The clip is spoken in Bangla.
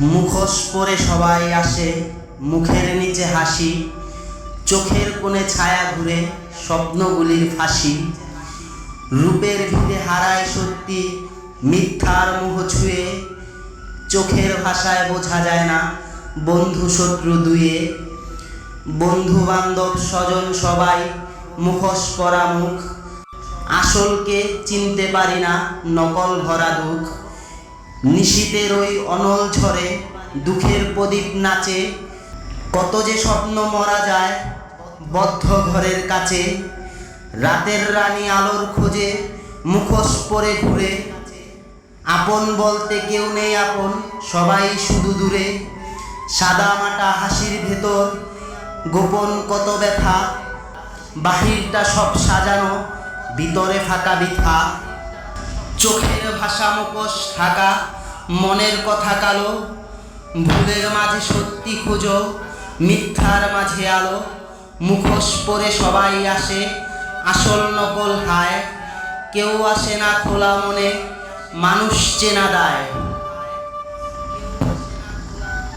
মুখোশ পরে সবাই আসে, মুখের নিচে হাসি, চোখের কোণে ছায়া ঘুরে স্বপ্নগুলির ফাঁসি। রূপের ভিড়ে হারায় সত্যি, মিথ্যার মুখ ছুঁয়ে, চোখের ভাষায় বোঝা যায় না বন্ধু শত্রু দুয়ে। বন্ধু বান্ধব স্বজন সবাই, মুখোশ পরা মুখ। আসলকে চিনতে পারি না, নকল ভরা দুঃখ। নিশীতের ওই অনল ঝরে দুঃখের প্রদীপ নাচে। কত যে স্বপ্ন মরা যায় বদ্ধ ঘরের কাছে। রাতের রানী আলোর খোঁজে মুখোশ পরে ঘুরে। আপন বলতে কেউ নেই আপন, সবাই শুধু দূরে। সাদা মাটা হাসির ভেতর গোপন কত ব্যথা। বাহিরটা সব সাজানো, ভিতরে ফাঁকা বিথা। চোখের ভাষা মুখোশ ঢাকা, মনের কথা কালো, ভুলের মাঝে সত্যি খুঁজো, মিথ্যার মাঝে আলো, মুখোশ পরে সবাই আসে, আসল নকল হায়, কেউ আসে না খোলা মনে, মানুষ চেনা দায়।